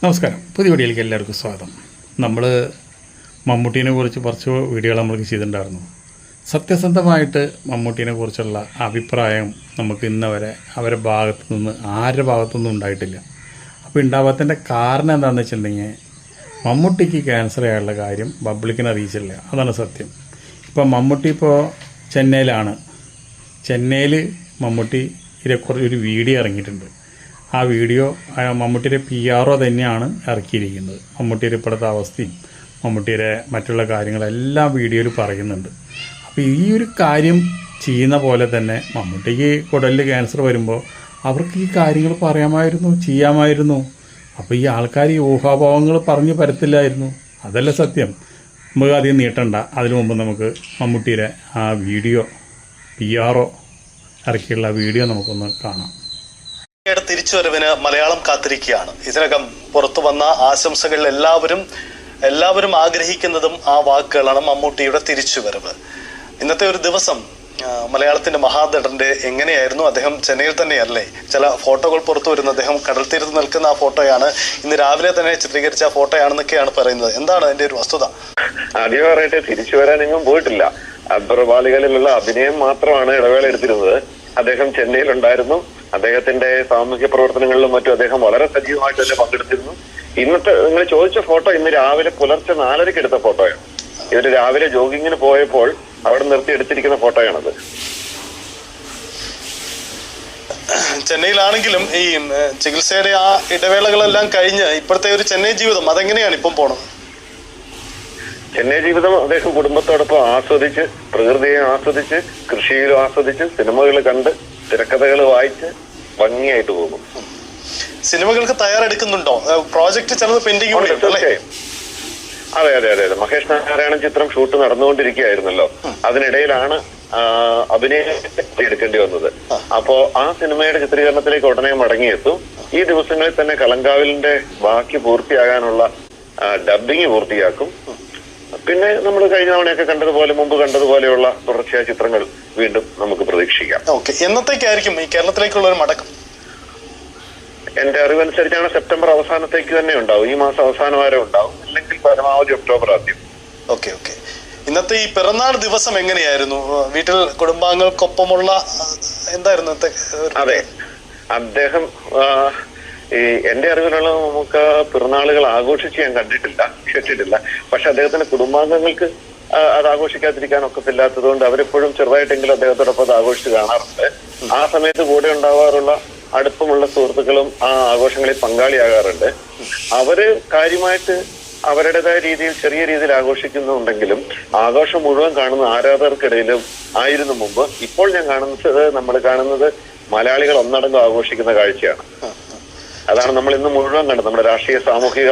നമസ്കാരം. പുതിയ വീഡിയോയിലേക്ക് എല്ലാവർക്കും സ്വാഗതം. നമ്മൾ മമ്മൂട്ടീനെ കുറിച്ച് കുറച്ച് വീഡിയോകൾ നമ്മൾ ചെയ്തിട്ടുണ്ടായിരുന്നു. സത്യസന്ധമായിട്ട് മമ്മൂട്ടീനെ കുറിച്ചുള്ള അഭിപ്രായം നമുക്ക് ഇന്നവരെ അവരുടെ ഭാഗത്തു നിന്ന് ആരുടെ ഭാഗത്തുനിന്നും ഉണ്ടായിട്ടില്ല. അപ്പോൾ ഉണ്ടാവാത്തതിന്റെ കാരണം എന്താണെന്ന് വെച്ചിട്ടുണ്ടെങ്കിൽ മമ്മൂട്ടിക്ക് ക്യാൻസർ ആയുള്ള കാര്യം പബ്ലിക്കിനെ അറിയിച്ചില്ല അതാണ് സത്യം. ഇപ്പോൾ മമ്മൂട്ടി ഇപ്പോൾ ചെന്നൈയിലാണ്. ചെന്നൈയിൽ മമ്മൂട്ടി കുറച്ച് ഒരു വീഡിയോ ഇറങ്ങിയിട്ടുണ്ട്. ആ വീഡിയോ മമ്മൂട്ടിയുടെ പി ആർ ഒ തന്നെയാണ് ഇറക്കിയിരിക്കുന്നത്. മമ്മൂട്ടിയുടെ ഇപ്പോഴത്തെ അവസ്ഥയും മമ്മൂട്ടിയുടെ മറ്റുള്ള കാര്യങ്ങളെല്ലാം വീഡിയോയിൽ പറയുന്നുണ്ട്. അപ്പോൾ ഈ ഒരു കാര്യം ചെയ്യുന്ന പോലെ തന്നെ മമ്മൂട്ടിക്ക് കുടലിൽ ക്യാൻസർ വരുമ്പോൾ അവർക്ക് ഈ കാര്യങ്ങൾ പറയാമായിരുന്നു ചെയ്യാമായിരുന്നു. അപ്പോൾ ഈ ആൾക്കാർ ഈ ഊഹാഭാവങ്ങൾ പറഞ്ഞു പരത്തില്ലായിരുന്നു. അതല്ല സത്യം. നമുക്ക് അധികം നീട്ടണ്ട. അതിനു മുമ്പ് നമുക്ക് മമ്മൂട്ടിയുടെ ആ വീഡിയോ പി ആർ ഒ ഇറക്കിയുള്ള വീഡിയോ നമുക്കൊന്ന് കാണാം. തിരിച്ചുവരവിന് മലയാളം കാത്തിരിക്കുകയാണ്. ഇതിനകം പുറത്തു വന്ന ആശംസകളിൽ എല്ലാവരും എല്ലാവരും ആഗ്രഹിക്കുന്നതും ആ വാക്കുകളാണ് മമ്മൂട്ടിയുടെ തിരിച്ചുവരവ്. ഇന്നത്തെ ഒരു ദിവസം മലയാളത്തിന്റെ മഹാനടന്റെ എങ്ങനെയായിരുന്നു? അദ്ദേഹം ചെന്നൈയിൽ തന്നെയല്ലേ? ചില ഫോട്ടോകൾ പുറത്തു വരുന്ന. അദ്ദേഹം കടൽ തീരത്ത് നിൽക്കുന്ന ആ ഫോട്ടോയാണ്. ഇന്ന് രാവിലെ തന്നെ ചിത്രീകരിച്ച ആ ഫോട്ടോയാണെന്നൊക്കെയാണ് പറയുന്നത്. എന്താണ് അതിന്റെ ഒരു വസ്തുത? ആദ്യം പറയട്ടെ തിരിച്ചു വരാനെങ്ങും പോയിട്ടില്ല. അബ്രവാളികളിലുള്ള അഭിനയം മാത്രമാണ് ഇടവേള എടുത്തിരുന്നത്. അദ്ദേഹം ചെന്നൈയിലുണ്ടായിരുന്നു. അദ്ദേഹത്തിന്റെ സാമൂഹ്യ പ്രവർത്തനങ്ങളിലും മറ്റും അദ്ദേഹം വളരെ സജീവമായിട്ട് തന്നെ പങ്കെടുത്തിരുന്നു. ഇന്നത്തെ നിങ്ങൾ ചോദിച്ച ഫോട്ടോ ഇന്ന് രാവിലെ പുലർച്ചെ നാലരയ്ക്ക് എടുത്ത ഫോട്ടോയാണ്. ഇവർ രാവിലെ ജോഗിങ്ങിന് പോയപ്പോൾ അവിടെ നിർത്തി എടുത്തിരിക്കുന്ന ഫോട്ടോയാണത്. ചെന്നൈയിലാണെങ്കിലും ഈ ചികിത്സയുടെ ആ ഇടവേളകളെല്ലാം കഴിഞ്ഞ് ഇപ്പോഴത്തെ ഒരു ചെന്നൈ ജീവിതം അതെങ്ങനെയാണ് ഇപ്പം പോണത്? ചെന്നൈ ജീവിതം അദ്ദേഹം കുടുംബത്തോടൊപ്പം ആസ്വദിച്ച് പ്രകൃതിയെ ആസ്വദിച്ച് കൃഷിയിലും ആസ്വദിച്ച് സിനിമകൾ കണ്ട് തിരക്കഥകൾ വായിച്ച് ഭംഗിയായിട്ട് പോകും. സിനിമകൾക്ക് തയ്യാറെടുക്കുന്നുണ്ടോ? പ്രോജക്റ്റ് ചിലത് പെൻഡിങ് തീർച്ചയായും. അതെ അതെ അതെ അതെ. മഹേഷ് നാരായണൻ ചിത്രം ഷൂട്ട് നടന്നുകൊണ്ടിരിക്കുകയായിരുന്നല്ലോ. അതിനിടയിലാണ് അഭിനയം എടുക്കേണ്ടി വന്നത്. അപ്പോ ആ സിനിമയുടെ ചിത്രീകരണത്തിലേക്ക് ഉടനെ മടങ്ങിയെത്തും. ഈ ദിവസങ്ങളിൽ തന്നെ കലങ്കാവിലിന്റെ ബാക്കി പൂർത്തിയാകാനുള്ള ഡബിങ് പൂർത്തിയാക്കും. പിന്നെ നമ്മൾ കഴിഞ്ഞ തവണയൊക്കെ കണ്ടതുപോലെ മുമ്പ് കണ്ടതുപോലെയുള്ള തുടർച്ചയായ ചിത്രങ്ങൾ വീണ്ടും നമുക്ക് പ്രതീക്ഷിക്കാം. ഓക്കെ. എന്നത്തേക്കായിരിക്കും ഈ കേരളത്തിലേക്കുള്ള ഒരു മടക്കം? എന്റെ അറിവനുസരിച്ചാണ് സെപ്റ്റംബർ അവസാനത്തേക്ക് തന്നെ ഉണ്ടാവും. ഈ മാസം അവസാനം വരെ ഉണ്ടാവും. അല്ലെങ്കിൽ പരമാവധി ഒക്ടോബർ ആദ്യം. Okay okay. ഇന്നത്തെ ഈ പിറന്നാൾ ദിവസം എങ്ങനെയായിരുന്നു? വീട്ടിൽ കുടുംബാംഗങ്ങൾക്കൊപ്പമുള്ള എന്തായിരുന്നു അതെ. അദ്ദേഹം ഈ എന്റെ അറിവിലുള്ള നമുക്ക് പിറന്നാളുകൾ ആഘോഷിച്ച് ഞാൻ കണ്ടിട്ടില്ല കേട്ടിട്ടില്ല പക്ഷെ അദ്ദേഹത്തിന്റെ കുടുംബാംഗങ്ങൾക്ക് അത് ആഘോഷിക്കാതിരിക്കാൻ ഒക്കത്തില്ലാത്തത് കൊണ്ട് അവരെപ്പോഴും ചെറുതായിട്ടെങ്കിലും അദ്ദേഹത്തോടൊപ്പം അത് ആഘോഷിച്ച് കാണാറുണ്ട്. ആ സമയത്ത് കൂടെ ഉണ്ടാവാറുള്ള അടുപ്പമുള്ള സുഹൃത്തുക്കളും ആ ആഘോഷങ്ങളിൽ പങ്കാളിയാകാറുണ്ട്. അവർ കാര്യമായിട്ട് അവരുടേതായ രീതിയിൽ ചെറിയ രീതിയിൽ ആഘോഷിക്കുന്നുണ്ടെങ്കിലും ആഘോഷം മുഴുവൻ കാണുന്ന ആരാധകർക്കിടയിലും ആയിരുന്നു മുമ്പ്. ഇപ്പോൾ ഞാൻ കാണുന്നത് നമ്മൾ കാണുന്നത് മലയാളികൾ ഒന്നടങ്കം ആഘോഷിക്കുന്ന കാഴ്ചയാണ്. അതാണ് നമ്മൾ ഇന്ന് മുഴുവൻ കണ്ടത്. നമ്മുടെ രാഷ്ട്രീയ സാമൂഹിക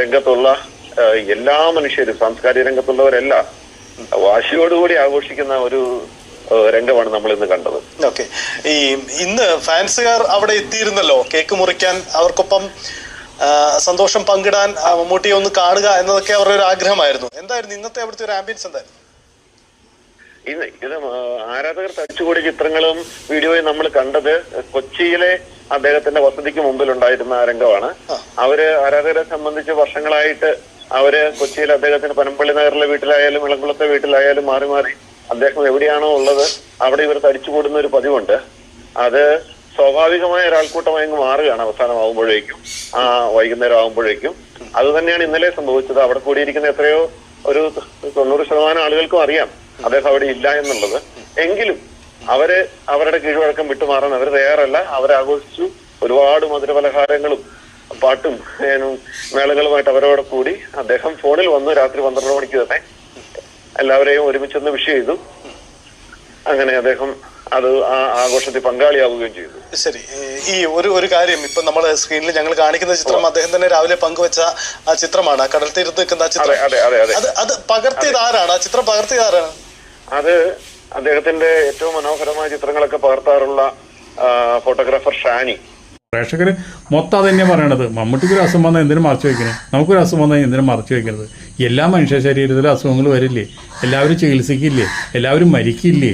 രംഗത്തുള്ള എല്ലാ മനുഷ്യരും സാംസ്കാരിക രംഗത്തുള്ളവരെല്ലാം വാശിയോടുകൂടി ആഘോഷിക്കുന്ന ഒരു രംഗമാണ് നമ്മൾ ഇന്ന് കണ്ടത്. ഓക്കെ. ഈ ഇന്ന് ഫാൻസുകാർ അവിടെ എത്തിയിരുന്നല്ലോ. കേക്ക് മുറിക്കാൻ അവർക്കൊപ്പം സന്തോഷം പങ്കിടാൻ മമ്മൂട്ടിയെ ഒന്ന് കാണുക എന്നതൊക്കെ അവരുടെ ഒരു ആഗ്രഹമായിരുന്നു. എന്തായിരുന്നു ഇന്നത്തെ അവിടുത്തെ ഒരു ആംബിയൻസ് എന്തായിരുന്നു? ഇന്ന് ഇത് ആരാധകർ തടിച്ചുകൂടിയ ചിത്രങ്ങളും വീഡിയോയും നമ്മൾ കണ്ടത് കൊച്ചിയിലെ അദ്ദേഹത്തിന്റെ വസതിക്ക് മുമ്പിൽ ഉണ്ടായിരുന്ന രംഗമാണ് അവർ ആരാധകരെ സംബന്ധിച്ച് വർഷങ്ങളായിട്ട് അവർ കൊച്ചിയിൽ അദ്ദേഹത്തിന് പനമ്പള്ളി നഗറിലെ വീട്ടിലായാലും ഇളംകുളത്തെ വീട്ടിലായാലും മാറി മാറി അദ്ദേഹം എവിടെയാണോ ഉള്ളത് അവിടെ ഇവർ തടിച്ചുകൂടുന്ന ഒരു പതിവുണ്ട്. അത് സ്വാഭാവികമായ ഒരാൾക്കൂട്ടമായി അങ്ങ് മാറുകയാണ് അവസാനമാകുമ്പോഴേക്കും ആ വൈകുന്നേരം ആകുമ്പോഴേക്കും അത് തന്നെയാണ് ഇന്നലെ സംഭവിച്ചത്. അവിടെ കൂടിയിരിക്കുന്ന എത്രയോ ഒരു തൊണ്ണൂറ് ശതമാനം ആളുകൾക്കും അറിയാം. അദ്ദേഹം അവിടെ ഇല്ല എന്നുള്ളത്. എങ്കിലും അവർ അവരുടെ കീഴ്വഴക്കം വിട്ടുമാറാൻ അവർ തയ്യാറല്ല. അവരാഘോഷിച്ചു ഒരുപാട് മധുരപലഹാരങ്ങളും പാട്ടും മേളകളുമായിട്ട് അവരോട് കൂടി അദ്ദേഹം ഫോണിൽ വന്നു രാത്രി പന്ത്രണ്ട് മണിക്ക് തന്നെ. എല്ലാവരെയും ഒരുമിച്ചൊന്ന് വിഷ് ചെയ്തു. അങ്ങനെ അദ്ദേഹം അത് ആ ആഘോഷത്തിൽ പങ്കാളിയാവുകയും ചെയ്തു. ശരി. ഈ- ഒരു ഒരു കാര്യം ഇപ്പൊ നമ്മൾ സ്ക്രീനിൽ ഞങ്ങൾ കാണിക്കുന്ന ചിത്രം അദ്ദേഹം തന്നെ രാവിലെ പങ്കുവച്ച ആ ചിത്രമാണ്. കടൽ തീരത്ത് നിൽക്കുന്ന ആ ചിത്രം. അത് അത് പകർത്തിയത് ആരാണ്? ആ ചിത്രം പകർത്തിയത് ആരാണ്? അത് അദ്ദേഹത്തിന്റെ ഏറ്റവും മനോഹരമായ ചിത്രങ്ങളൊക്കെ പകർത്താറുള്ള ഫോട്ടോഗ്രാഫർ ഷാനി. പ്രേക്ഷകർ മൊത്തം അത് പറയണത്. മമ്മൂട്ടിക്ക് ഒരു അസുഖം വന്നാൽ എന്തിനും മറച്ചു വയ്ക്കണേ നമുക്കൊരു അസുഖം വന്നാൽ എന്തിനും മറച്ചു വയ്ക്കണത് എല്ലാ മനുഷ്യ ശരീരത്തിലും അസുഖങ്ങൾ വരില്ലേ? എല്ലാവരും ചികിത്സിക്കില്ലേ? എല്ലാവരും മരിക്കില്ലേ?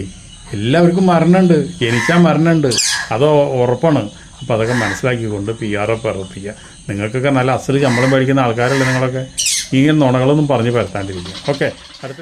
എല്ലാവർക്കും മരണമുണ്ട്. ജനിച്ചാൽ മരണമുണ്ട്. അത് ഉറപ്പാണ്. അപ്പോൾ അതൊക്കെ മനസ്സിലാക്കിക്കൊണ്ട് പി ആർ ഒ പ്രവർത്തിക്കുക നിങ്ങൾക്കൊക്കെ നല്ല അസുഖം ശമ്പളം മേടിക്കുന്ന ആൾക്കാരല്ലേ നിങ്ങളൊക്കെ? ഇങ്ങനെ നുണകളൊന്നും പറഞ്ഞ് പരത്താണ്ടിരിക്കുക. ഓക്കെ. അടുത്ത